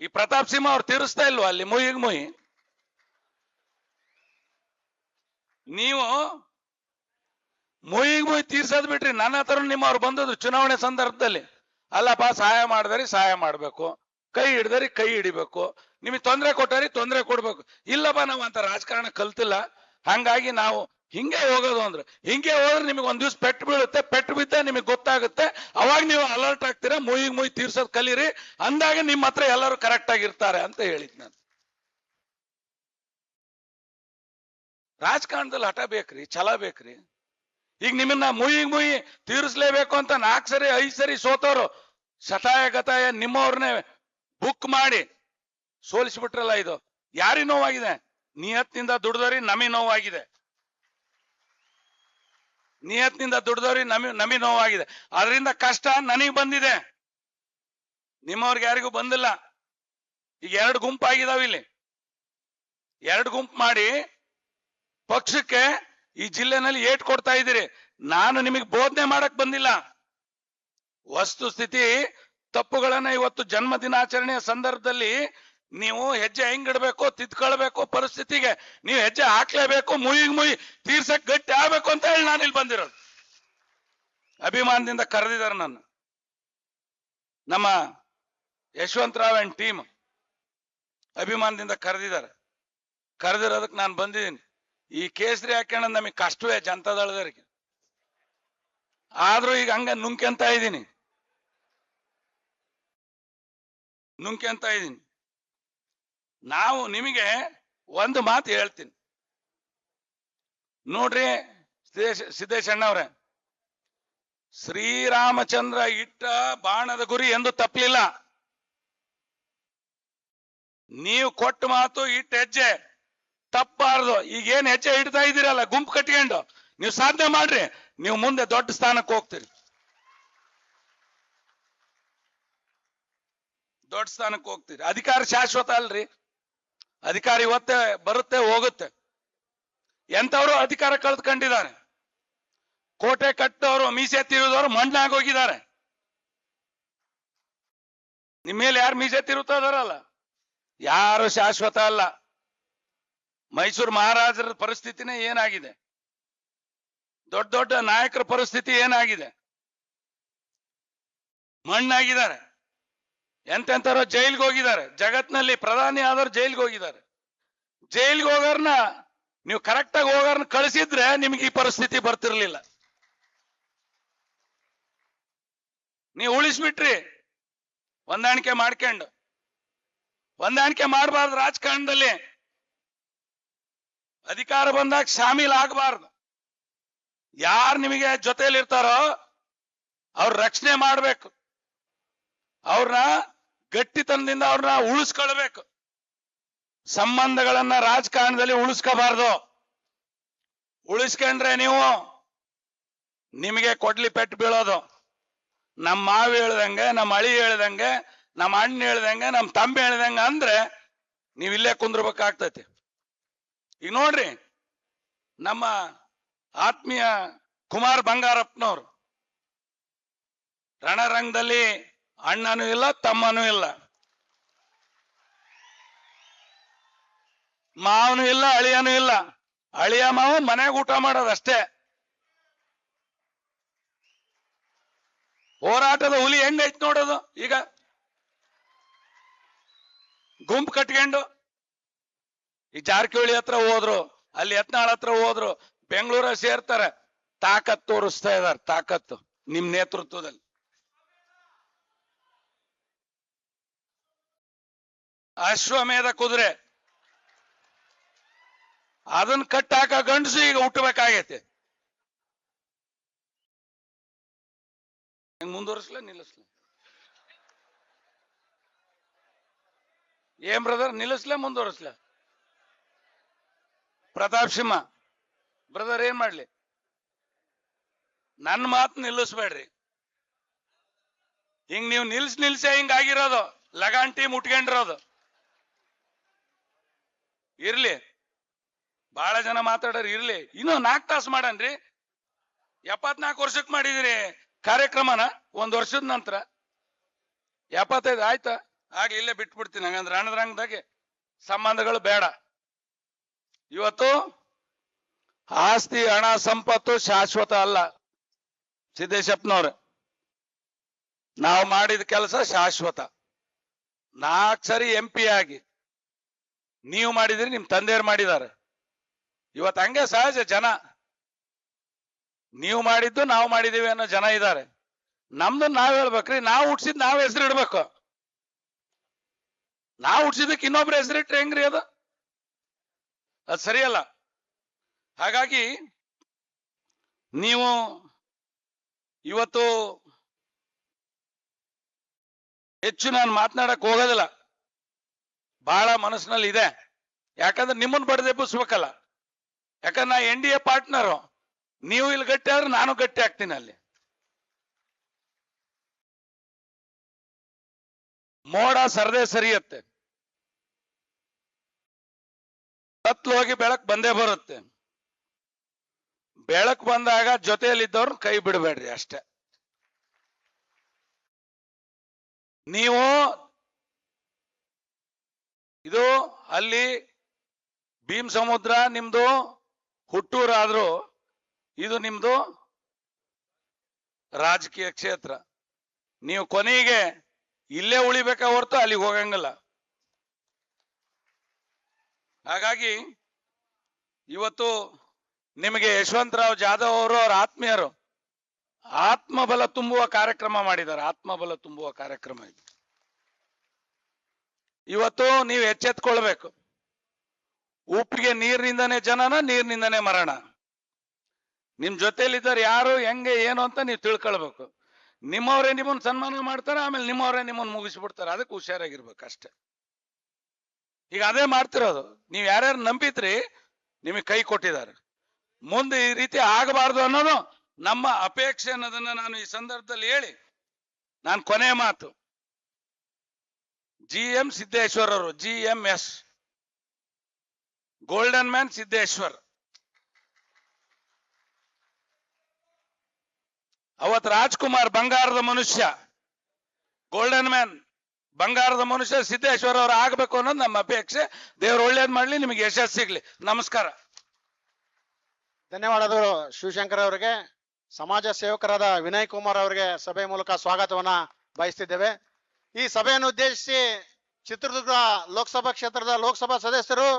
ಈ ಪ್ರತಾಪ್ ಸಿಂಹ ಅವ್ರು ತೀರಿಸ್ತಾ ಇಲ್ವಾ ಅಲ್ಲಿ ಮುಯಿಗ್ ಮುಯಿ ನೀವು ಮುಯಿಗ್ ಮುಯಿ ತೀರ್ಸೋದ್ ಬಿಟ್ರಿ, ನನ್ನ ಹತ್ರ ನಿಮ್ಮವ್ರು ಬಂದದ್ದು ಚುನಾವಣೆ ಸಂದರ್ಭದಲ್ಲಿ. ಅಲ್ಲಪ್ಪ, ಸಹಾಯ ಮಾಡಿದರಿ, ಸಹಾಯ ಮಾಡ್ಬೇಕು. ಕೈ ಹಿಡ್ದರಿ, ಕೈ ಹಿಡಿಬೇಕು. ನಿಮಗೆ ತೊಂದರೆ ಕೊಟ್ಟರಿ, ತೊಂದರೆ ಕೊಡ್ಬೇಕು. ಇಲ್ಲಪ್ಪ, ನಾವು ಅಂತ ರಾಜಕಾರಣ ಕಲ್ತಿಲ್ಲ. ಹಂಗಾಗಿ ನಾವು ಹಿಂಗೆ ಹೋಗೋದು ಅಂದ್ರೆ, ಹಿಂಗೆ ಹೋದ್ರೆ ನಿಮಗೆ ಒಂದ್ ದಿವ್ಸ ಪೆಟ್ಟು ಬೀಳುತ್ತೆ, ಪೆಟ್ಟು ಬಿದ್ದ ನಿಮಗೆ ಗೊತ್ತಾಗುತ್ತೆ. ಅವಾಗ ನೀವು ಅಲರ್ಟ್ ಆಗ್ತೀರಾ ಮೂಯಿಗೆ ಮುಯಿ ತೀರ್ಸೋದ್ ಕಲೀರಿ. ಅಂದಾಗ ನಿಮ್ಮ ಹತ್ರ ಎಲ್ಲರೂ ಕರೆಕ್ಟ್ ಆಗಿರ್ತಾರೆ ಅಂತ ಹೇಳಿದ್ ನಾನು. ರಾಜಕಾರಣದಲ್ಲಿ ಹಠ ಬೇಕ್ರಿ, ಛಲ ಬೇಕ್ರಿ. ಈಗ ನಿಮ್ಮನ್ನ ಮುಯಿಗ್ ಮುಯಿ ತೀರಿಸ್ಲೇಬೇಕು ಅಂತ ನಾಲ್ಕು ಸರಿ, ಐದು ಸರಿ ಸೋತವ್ರು ಶತಾಯ ಗತಾಯ ನಿಮ್ಮವ್ರನ್ನೇ ಬುಕ್ ಮಾಡಿ ಸೋಲಿಸ್ಬಿಟ್ರಲ್ಲ ಇದು. ಯಾರಿ ನೋವಾಗಿದೆ? ನಿಯತ್ನಿಂದ ದುಡ್ದವ್ರಿ ನಮಿ ನೋವಾಗಿದೆ. ನಿಯತ್ನಿಂದ ದುಡ್ದವ್ರಿ ನಮಿ ನಮಿ ನೋವಾಗಿದೆ. ಅದರಿಂದ ಕಷ್ಟ ನನಗ್ ಬಂದಿದೆ. ನಿಮ್ಮವ್ರಿಗೆ ಯಾರಿಗೂ ಬಂದಿಲ್ಲ. ಈಗ ಎರಡು ಗುಂಪಾಗಿದಾವ ಇಲ್ಲಿ. ಎರಡು ಗುಂಪು ಮಾಡಿ ಪಕ್ಷಕ್ಕೆ ಈ ಜಿಲ್ಲೆನಲ್ಲಿ ಏಟ್ ಕೊಡ್ತಾ ಇದ್ದೀರಿ. ನಾನು ನಿಮಗೆ ಬೋಧನೆ ಮಾಡಕ್ ಬಂದಿಲ್ಲ. ವಸ್ತುಸ್ಥಿತಿ ತಪ್ಪುಗಳನ್ನ ಇವತ್ತು ಜನ್ಮ ದಿನಾಚರಣೆಯ ಸಂದರ್ಭದಲ್ಲಿ ನೀವು ಹೆಜ್ಜೆ ಹೆಂಗಿಡ್ಬೇಕು, ತಿದ್ಕೊಳ್ಬೇಕು ಪರಿಸ್ಥಿತಿಗೆ. ನೀವು ಹೆಜ್ಜೆ ಹಾಕ್ಲೇಬೇಕು, ಮುಯಿಗ್ ಮುಯಿ ತೀರ್ಸಕ್ ಗಟ್ಟಿ ಆಗ್ಬೇಕು ಅಂತ ಹೇಳಿ ನಾನು ಇಲ್ಲಿ ಬಂದಿರೋದು. ಅಭಿಮಾನದಿಂದ ಕರೆದಿದ್ದಾರೆ ನನ್ನ. ನಮ್ಮ ಯಶವಂತರಾವ್ ಅಂಡ್ ಟೀಮ್ ಅಭಿಮಾನದಿಂದ ಕರೆದಿದ್ದಾರೆ. ಕರೆದಿರೋದಕ್ಕೆ ನಾನು ಬಂದಿದ್ದೀನಿ. ಈ ಕೇಸರಿ ಹಾಕೋಣ ನಮಗೆ ಕಷ್ಟವೇ ಜನತಾದಳದವರಿಗೆ. ಆದ್ರೂ ಈಗ ಹಂಗ ನುಂಕ್ಯಂತ ಇದ್ದೀನಿ. ನುಂಕ್ಯಂತ ಇದ್ದೀನಿ. ನಾವು ನಿಮಗೆ ಒಂದು ಮಾತು ಹೇಳ್ತೀನಿ. ನೋಡ್ರಿ ಸಿದ್ದೇಶಣ್ಣ ಸಿದ್ದೇಶ್ ಶ್ರೀರಾಮಚಂದ್ರ ಇಟ್ಟ ಬಾಣದ ಗುರಿ ಎಂದು ತಪ್ಪಲಿಲ್ಲ ನೀವು ಕೊಟ್ಟ ಮಾತು ಇಟ್ಟ ಹೆಜ್ಜೆ ತಪ್ಪಬಾರ್ದು ಈಗ ಏನ್ ಹೆಜ್ಜೆ ಇಡ್ತಾ ಇದ್ದೀರಲ್ಲ, ಗುಂಪು ಕಟ್ಕೊಂಡು. ನೀವು ಸಾಧನೆ ಮಾಡ್ರಿ, ನೀವು ಮುಂದೆ ದೊಡ್ಡ ಸ್ಥಾನಕ್ಕೆ ಹೋಗ್ತೀರಿ. ದೊಡ್ಡ ಸ್ಥಾನಕ್ಕೆ ಹೋಗ್ತೀರಿ. ಅಧಿಕಾರ ಶಾಶ್ವತ ಅಲ್ರಿ. ಅಧಿಕಾರ ಇವತ್ತೇ ಬರುತ್ತೆ, ಹೋಗುತ್ತೆ. ಎಂತವ್ರು ಅಧಿಕಾರ ಕಳೆದುಕೊಂಡಿದ್ದಾರೆ. ಕೋಟೆ ಕಟ್ಟೋರು, ಮೀಸೆ ತಿರುದವರು ಮಣ್ಣಾಗಿ ಹೋಗಿದ್ದಾರೆ ನಿಮ್ಮ ಮೇಲೆ ಯಾರು ಮೀಸೆ ತಿರುತ್ತಾ ಇದಾರಲ್ಲ ಯಾರು ಶಾಶ್ವತ ಅಲ್ಲ. ಮೈಸೂರು ಮಹಾರಾಜರ ಪರಿಸ್ಥಿತಿನೇ ಏನಾಗಿದೆ? ದೊಡ್ಡ ದೊಡ್ಡ ನಾಯಕರ ಪರಿಸ್ಥಿತಿ ಏನಾಗಿದೆ? ಮಣ್ಣಾಗಿದ್ದಾರೆ. ಎಂತೆಂಥವ್ರು ಜೈಲ್ಗೆ ಹೋಗಿದ್ದಾರೆ. ಜಗತ್ನಲ್ಲಿ ಪ್ರಧಾನಿ ಆದವ್ರು ಜೈಲ್ಗೆ ಹೋಗಿದ್ದಾರೆ. ಜೈಲ್ಗೆ ಹೋಗೋರ್ನ, ನೀವು ಕರೆಕ್ಟ್ ಆಗಿ ಹೋಗೋರ್ನ ಕಳಿಸಿದ್ರೆ ನಿಮ್ಗೆ ಈ ಪರಿಸ್ಥಿತಿ ಬರ್ತಿರ್ಲಿಲ್ಲ. ನೀವು ಉಳಿಸ್ಬಿಟ್ರಿ. ಹೊಂದಾಣಿಕೆ ಮಾಡ್ಕೊಂಡು. ಹೊಂದಾಣಿಕೆ ಮಾಡಬಾರ್ದು ರಾಜಕಾರಣದಲ್ಲಿ. ಅಧಿಕಾರ ಬಂದಾಗ ಶಾಮೀಲ್ ಆಗಬಾರ್ದು. ಯಾರು ನಿಮಗೆ ಜೊತೆಯಲ್ಲಿ ಇರ್ತಾರೋ ಅವ್ರ ರಕ್ಷಣೆ ಮಾಡ್ಬೇಕು. ಅವ್ರನ್ನ ಗಟ್ಟಿತನದಿಂದ ಅವ್ರನ್ನ ಉಳಿಸ್ಕೊಳ್ಬೇಕು. ಸಂಬಂಧಗಳನ್ನ ರಾಜಕಾರಣದಲ್ಲಿ ಉಳಿಸ್ಕೋಬಾರ್ದು. ಉಳಿಸ್ಕೊಂಡ್ರೆ ನೀವು ನಿಮಗೆ ಕೊಡ್ಲಿ ಪೆಟ್ಟು ಬೀಳೋದು. ನಮ್ಮ ಮಾವು ಹೇಳ್ದಂಗೆ ನಮ್ಮ ಅಳಿ ಹೇಳ್ದಂಗೆ ನಮ್ಮ ಅಣ್ಣ ಹೇಳ್ದಂಗೆ ನಮ್ಮ ತಮ್ಮ ಹೇಳ್ದಂಗೆ ಅಂದ್ರೆ ನೀವು ಇಲ್ಲೇ ಕುಂದ್ರಬೇಕಾಗ್ತೈತಿ. ಈಗ ನೋಡ್ರಿ, ನಮ್ಮ ಆತ್ಮೀಯ ಕುಮಾರ್ ಬಂಗಾರಪ್ಪನವ್ರು, ರಣರಂಗದಲ್ಲಿ ಅಣ್ಣನೂ ಇಲ್ಲ, ತಮ್ಮನೂ ಇಲ್ಲ. ಮಾವನು ಇಲ್ಲ, ಅಳಿಯನೂ ಇಲ್ಲ. ಅಳಿಯ ಮಾವ ಮನೆಗೆ ಊಟ ಮಾಡೋದಷ್ಟೇ. ಹೋರಾಟದ ಹುಲಿ ಹೆಂಗೈತ್ ನೋಡೋದು ಈಗ? ಗುಂಪು ಕಟ್ಕೊಂಡು ಈ ಜಾರಕಿಹೊಳಿ ಹತ್ರ ಹೋದ್ರು, ಅಲ್ಲಿ ಯತ್ನಾಳ್ ಹತ್ರ ಹೋದ್ರು ಬೆಂಗಳೂರ ಸೇರ್ತಾರೆ. ತಾಕತ್ ತೋರಿಸ್ತಾ ಇದಾರೆ, ತಾಕತ್ತು ನಿಮ್ ನೇತೃತ್ವದಲ್ಲಿ. ಅಶ್ವಮೇಧ ಕುದುರೆ. ಅದನ್ನ ಕಟ್ಟಾಕ ಗಂಡಸು ಈಗ ಹುಟ್ಟಬೇಕಾಗೈತೆ. ಹೆಂಗ್ ಮುಂದುವರಿಸ್ಲ, ನಿಲ್ಲಿಸ್ಲ? ಏನ್ ಬ್ರದರ್ ನಿಲ್ಲಿಸ್ಲ, ಮುಂದುವರಿಸ್ಲ? ಪ್ರತಾಪ್ ಸಿಂಹ. ಬ್ರದರ್ ಏನ್ ಮಾಡ್ಲಿ? ನನ್ನ ಮಾತು ನಿಲ್ಲಿಸ್ಬೇಡ್ರಿ. ಹಿಂಗ್ ನೀವು ನಿಲ್ಸ್ ನಿಲ್ಸೆ ಹಿಂಗ್ ಆಗಿರೋದು. ಲಗಾನ್ ಟೀಮ್ ಉಟ್ಕೊಂಡಿರೋದು. ಇರ್ಲಿ. ಬಹಳ ಜನ ಮಾತಾಡೋರು ಇರ್ಲಿ. ಇನ್ನು ನಾಲ್ಕು ತಾಸು ಮಾಡನ್ರಿ. ಎಪ್ಪತ್ನಾಲ್ಕು ವರ್ಷಕ್ಕೆ ಮಾಡಿದಿರಿ ಕಾರ್ಯಕ್ರಮನ. ಒಂದ್ ವರ್ಷದ ನಂತರ. ಎಪ್ಪತ್ತೈದು ಆಯ್ತಾ? ಆಗ ಇಲ್ಲೇ ಬಿಟ್ಬಿಡ್ತೀನಿ. ಹಂಗಂದ್ರೆ ರಣರಂಗದಾಗೆ ಸಂಬಂಧಗಳು ಬೇಡ. ಇವತ್ತು ಆಸ್ತಿ, ಹಣ, ಸಂಪತ್ತು ಶಾಶ್ವತ ಅಲ್ಲ. ಸಿದ್ದೇಶಪ್ಪನವ್ರೆ, ನಾವು ಮಾಡಿದ ಕೆಲಸ ಶಾಶ್ವತ. ನಾಲ್ಕು ಸರಿ ಎಂ ಪಿ ಆಗಿ ನೀವು ಮಾಡಿದ್ರಿ, ನಿಮ್ ತಂದೆಯವ್ರು ಮಾಡಿದ್ದಾರೆ. ಇವತ್ತು ಹಂಗೆ ಸಹಜ ಜನ. ನೀವು ಮಾಡಿದ್ದು ನಾವು ಮಾಡಿದೀವಿ ಅನ್ನೋ ಜನ ಇದ್ದಾರೆ. ನಮ್ದು ನಾವ್ ಹೇಳ್ಬೇಕ್ರಿ, ನಾವು ಹುಟ್ಸಿದ್ ನಾವ್ ಹೆಸರು ಇಡ್ಬೇಕು. ನಾವು ಹುಟ್ಸಿದಕ್ಕೆ ಇನ್ನೊಬ್ರು ಹೆಸರಿಟ್ರೆ ಹೆಂಗ್ರಿ ಅದು? ಅದು ಸರಿಯಲ್ಲ. ಹಾಗಾಗಿ ನೀವು ಇವತ್ತು ಹೆಚ್ಚು ನಾನು ಮಾತನಾಡಕ್ ಹೋಗೋದಿಲ್ಲ. ಬಹಳ ಮನಸ್ಸಿನಲ್ಲಿ ಇದೆ ಯಾಕಂದ್ರೆ ನಿಮ್ಮನ್ನ ಬಡದೆಬ್ಬಿಸ್ಬೇಕಲ್ಲ ಯಾಕಂದ್ರೆ ನಾ ಎನ್ ಡಿ ಎ ಪಾರ್ಟ್ನರು ನೀವು ಇಲ್ಲಿ ಗಟ್ಟಿ ಆದ್ರೆ ನಾನು ಗಟ್ಟಿ ಆಗ್ತೀನಿ ಅಲ್ಲಿ. ಮೋಡ ಸರದೆ ಸರಿಯತ್ತೆ. ಕತ್ಲು ಹೋಗಿ ಬೆಳಕ್ ಬಂದೇ ಬರುತ್ತೆ. ಬೆಳಕ್ ಬಂದಾಗ ಜೊತೆಯಲ್ಲಿದ್ದವ್ರು ಕೈ ಬಿಡಬೇಡ್ರಿ ಅಷ್ಟೇ. ನೀವು ಇದು ಅಲ್ಲಿ ಭೀಮ್ ಸಮುದ್ರ ನಿಮ್ದು ಹುಟ್ಟೂರಾದ್ರೂ ಇದು ನಿಮ್ದು ರಾಜಕೀಯ ಕ್ಷೇತ್ರ. ನೀವು ಕೊನೆಗೆ ಇಲ್ಲೇ ಉಳಿಬೇಕಾ ಹೊರತು ಅಲ್ಲಿಗೆ ಹೋಗಂಗಿಲ್ಲ. ಹಾಗಾಗಿ ಇವತ್ತು ನಿಮಗೆ ಯಶವಂತರಾವ್ ಜಾಧವ್ ಅವರು ಅವ್ರ ಆತ್ಮೀಯರು ಆತ್ಮಬಲ ತುಂಬುವ ಕಾರ್ಯಕ್ರಮ ಮಾಡಿದ್ದಾರೆ. ಆತ್ಮಬಲ ತುಂಬುವ ಕಾರ್ಯಕ್ರಮ ಇದು. ಇವತ್ತು ನೀವು ಎಚ್ಚೆತ್ಕೊಳ್ಬೇಕು. ಉಪ್ಪಿಗೆ ನೀರಿನಿಂದನೇ ಜನನ, ನೀರಿನಿಂದನೇ ಮರಣ. ನಿಮ್ ಜೊತೆಲಿದ್ದಾರೆ ಯಾರು, ಹೆಂಗೆ, ಏನು ಅಂತ ನೀವು ತಿಳ್ಕೊಳ್ಬೇಕು. ನಿಮ್ಮವರೇ ನಿಮ್ಮನ್ನ ಸನ್ಮಾನ ಮಾಡ್ತಾರೆ, ಆಮೇಲೆ ನಿಮ್ಮವರೇ ನಿಮ್ಮನ್ನ ಮುಗಿಸ್ಬಿಡ್ತಾರೆ. ಅದಕ್ಕೆ ಹುಷಾರಾಗಿರ್ಬೇಕು ಅಷ್ಟೇ. ಈಗ ಅದೇ ಮಾಡ್ತಿರೋದು. ನೀವು ಯಾರ್ಯಾರು ನಂಬಿದ್ರಿ, ನಿಮಗೆ ಕೈ ಕೊಟ್ಟಿದ್ದಾರೆ. ಮುಂದೆ ಈ ರೀತಿ ಆಗಬಾರ್ದು ಅನ್ನೋದು ನಮ್ಮ ಅಪೇಕ್ಷೆ ಅನ್ನೋದನ್ನ ನಾನು ಈ ಸಂದರ್ಭದಲ್ಲಿ ಹೇಳಿ, ನಾನು ಕೊನೆ ಮಾತು. ಜಿ ಎಂ ಸಿದ್ದೇಶ್ವರ್ ಅವರು G M S golden man Siddeshwar ಅವತ್ ರಾಜ್ಕುಮಾರ್ ಬಂಗಾರದ ಮನುಷ್ಯ. ಗೋಲ್ಡನ್ ಮ್ಯಾನ್ ಬಂಗಾರದ ಮನುಷ್ಯ ಸಿದ್ದೇಶ್ವರ್ ಅವರು ಆಗ್ಬೇಕು ಅನ್ನೋದು ನಮ್ಮ ಅಪೇಕ್ಷೆ. ದೇವ್ರು ಒಳ್ಳೇದ್ ಮಾಡ್ಲಿ, ನಿಮಗೆ ಯಶಸ್ಸು ಸಿಗ್ಲಿ. ನಮಸ್ಕಾರ. ಧನ್ಯವಾದಗಳು ಶಿವಶಂಕರ್ ಅವರಿಗೆ. ಸಮಾಜ ಸೇವಕರಾದ ವಿನಯ್ ಕುಮಾರ್ ಅವರಿಗೆ ಸಭೆ ಮೂಲಕ ಸ್ವಾಗತವನ್ನ ಬಯಸ್ತಿದ್ದೇವೆ. ಈ ಸಭೆಯನ್ನು ಉದ್ದೇಶಿಸಿ ಚಿತ್ರದುರ್ಗ ಲೋಕಸಭಾ ಕ್ಷೇತ್ರದ ಲೋಕಸಭಾ ಸದಸ್ಯರು